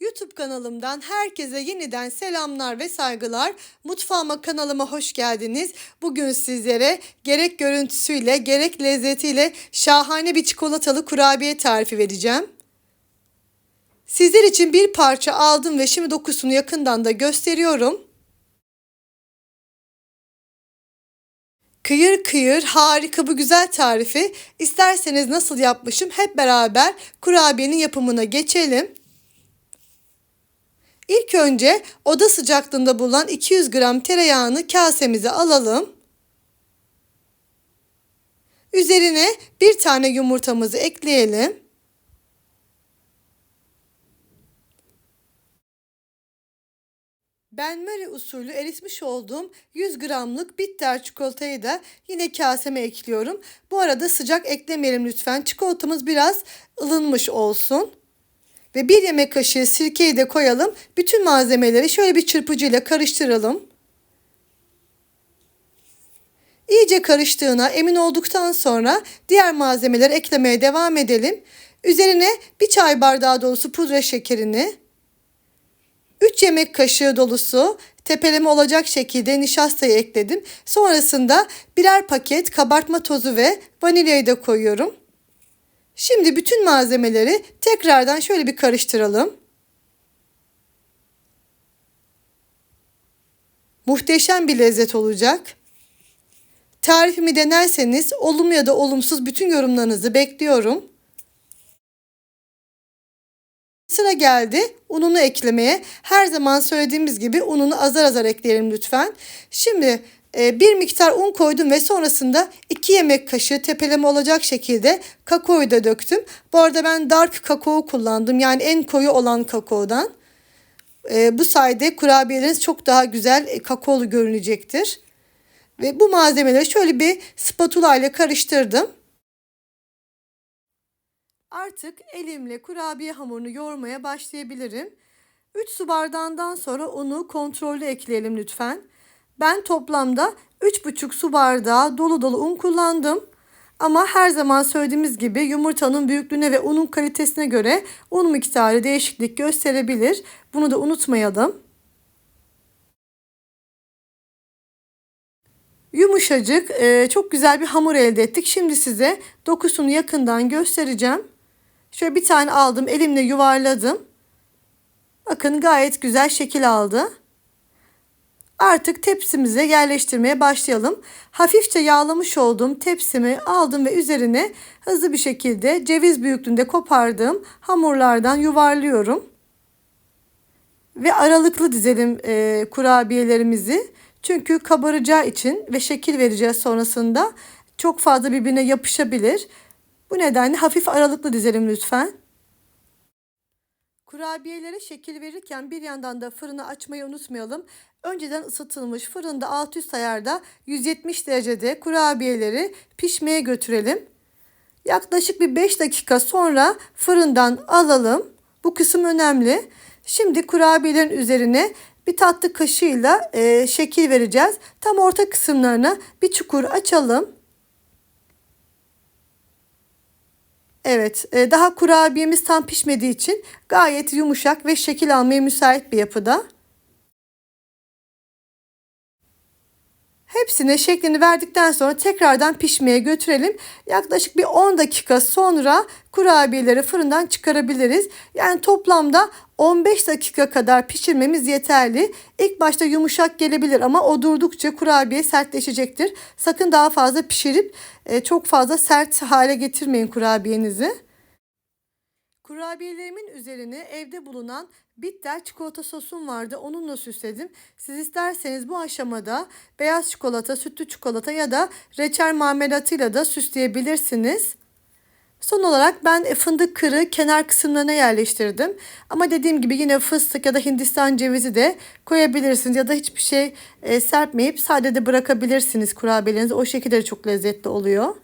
YouTube kanalımdan herkese yeniden selamlar ve saygılar. Mutfağıma kanalıma hoş geldiniz. Bugün sizlere gerek görüntüsüyle gerek lezzetiyle şahane bir çikolatalı kurabiye tarifi vereceğim. Sizler için bir parça aldım ve şimdi dokusunu yakından da gösteriyorum. Kıyır kıyır harika bu güzel tarifi isterseniz nasıl yapmışım hep beraber kurabiyenin yapımına geçelim. İlk önce oda sıcaklığında bulunan 200 gram tereyağını kasemize alalım. Üzerine bir tane yumurtamızı ekleyelim. Benmari usulü eritmiş olduğum 100 gramlık bitter çikolatayı da yine kaseme ekliyorum. Bu arada sıcak eklemeyelim lütfen. Çikolatamız biraz ılınmış olsun. Ve bir yemek kaşığı sirkeyi de koyalım. Bütün malzemeleri şöyle bir çırpıcıyla karıştıralım. İyice karıştığına emin olduktan sonra diğer malzemeleri eklemeye devam edelim. Üzerine bir çay bardağı dolusu pudra şekerini, 3 yemek kaşığı dolusu tepeleme olacak şekilde nişastayı ekledim. Sonrasında birer paket kabartma tozu ve vanilyayı da koyuyorum. Şimdi bütün malzemeleri tekrardan şöyle bir karıştıralım. Muhteşem bir lezzet olacak. Tarifimi denerseniz olumlu ya da olumsuz bütün yorumlarınızı bekliyorum. Sıra geldi ununu eklemeye. Her zaman söylediğimiz gibi ununu azar azar ekleyelim lütfen. Şimdi bir miktar un koydum ve sonrasında 2 yemek kaşığı tepeleme olacak şekilde kakaoyu da döktüm. Bu arada ben dark kakao kullandım. Yani en koyu olan kakaodan. E, bu sayede kurabiyeleriniz çok daha güzel e, kakaolu görünecektir. Ve bu malzemeleri şöyle bir spatula ile karıştırdım. Artık elimle kurabiye hamurunu yoğurmaya başlayabilirim. 3 su bardağından sonra unu kontrollü ekleyelim lütfen. Ben toplamda 3,5 su bardağı dolu dolu un kullandım. Ama her zaman söylediğimiz gibi yumurtanın büyüklüğüne ve unun kalitesine göre un miktarı değişiklik gösterebilir. Bunu da unutmayalım. Yumuşacık, çok güzel bir hamur elde ettik. Şimdi size dokusunu yakından göstereceğim. Şöyle bir tane aldım, elimle yuvarladım. Bakın gayet güzel şekil aldı. Artık tepsimize yerleştirmeye başlayalım. Hafifçe yağlamış olduğum tepsimi aldım ve üzerine hızlı bir şekilde ceviz büyüklüğünde kopardığım hamurlardan yuvarlıyorum. Ve aralıklı dizelim e, kurabiyelerimizi. Çünkü kabaracağı için ve şekil vereceğiz sonrasında çok fazla birbirine yapışabilir. Bu nedenle hafif aralıklı dizelim lütfen. Kurabiyelere şekil verirken bir yandan da fırını açmayı unutmayalım. Önceden ısıtılmış fırında alt üst ayarda 170 derecede kurabiyeleri pişmeye götürelim. Yaklaşık bir 5 dakika sonra fırından alalım. Bu kısım önemli. Şimdi kurabiyelerin üzerine bir tatlı kaşığıyla e, şekil vereceğiz. Tam orta kısımlarına bir çukur açalım. Evet, e, daha kurabiyemiz tam pişmediği için gayet yumuşak ve şekil almaya müsait bir yapıda. Hepsine şeklini verdikten sonra tekrardan pişmeye götürelim. Yaklaşık bir 10 dakika sonra kurabiyeleri fırından çıkarabiliriz. Yani toplamda 15 dakika kadar pişirmemiz yeterli. İlk başta yumuşak gelebilir ama o durdukça kurabiye sertleşecektir. Sakın daha fazla pişirip e, çok fazla sert hale getirmeyin kurabiyenizi. Kurabiyelerimin üzerine evde bulunan bitter çikolata sosum vardı. Onunla süsledim. Siz isterseniz bu aşamada beyaz çikolata, sütlü çikolata ya da reçel marmelatıyla da süsleyebilirsiniz. Son olarak ben fındık kırı kenar kısımlarına yerleştirdim. Ama dediğim gibi yine fıstık ya da hindistan cevizi de koyabilirsiniz. Ya da hiçbir şey e, serpmeyip sadece bırakabilirsiniz kurabiyelerinizi. O şekilde çok lezzetli oluyor.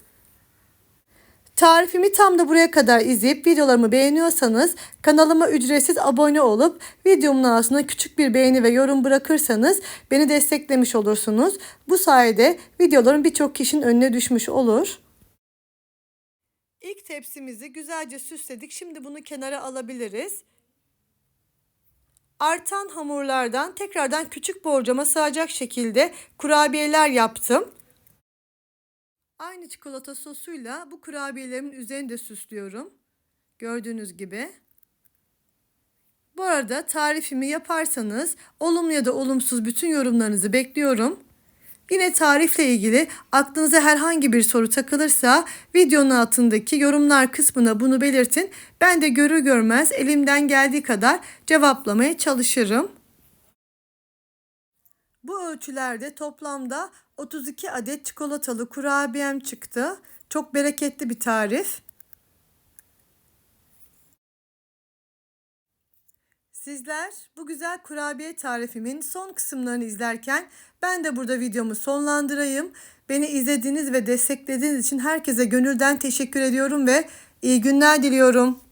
Tarifimi tam da buraya kadar izleyip videolarımı beğeniyorsanız kanalıma ücretsiz abone olup videomun altına küçük bir beğeni ve yorum bırakırsanız beni desteklemiş olursunuz. Bu sayede videolarım birçok kişinin önüne düşmüş olur. İlk tepsimizi güzelce süsledik. Şimdi bunu kenara alabiliriz. Artan hamurlardan tekrardan küçük borcama sığacak şekilde kurabiyeler yaptım. Aynı çikolata sosuyla bu kurabiyelerimin üzerini de süslüyorum. Gördüğünüz gibi. Bu arada tarifimi yaparsanız olumlu ya da olumsuz bütün yorumlarınızı bekliyorum. Yine tarifle ilgili aklınıza herhangi bir soru takılırsa videonun altındaki yorumlar kısmına bunu belirtin. Ben de görür görmez elimden geldiği kadar cevaplamaya çalışırım. Bu ölçülerde toplamda 32 adet çikolatalı kurabiyem çıktı. Çok bereketli bir tarif. Sizler bu güzel kurabiye tarifimin son kısımlarını izlerken ben de burada videomu sonlandırayım. Beni izlediğiniz ve desteklediğiniz için herkese gönülden teşekkür ediyorum ve iyi günler diliyorum.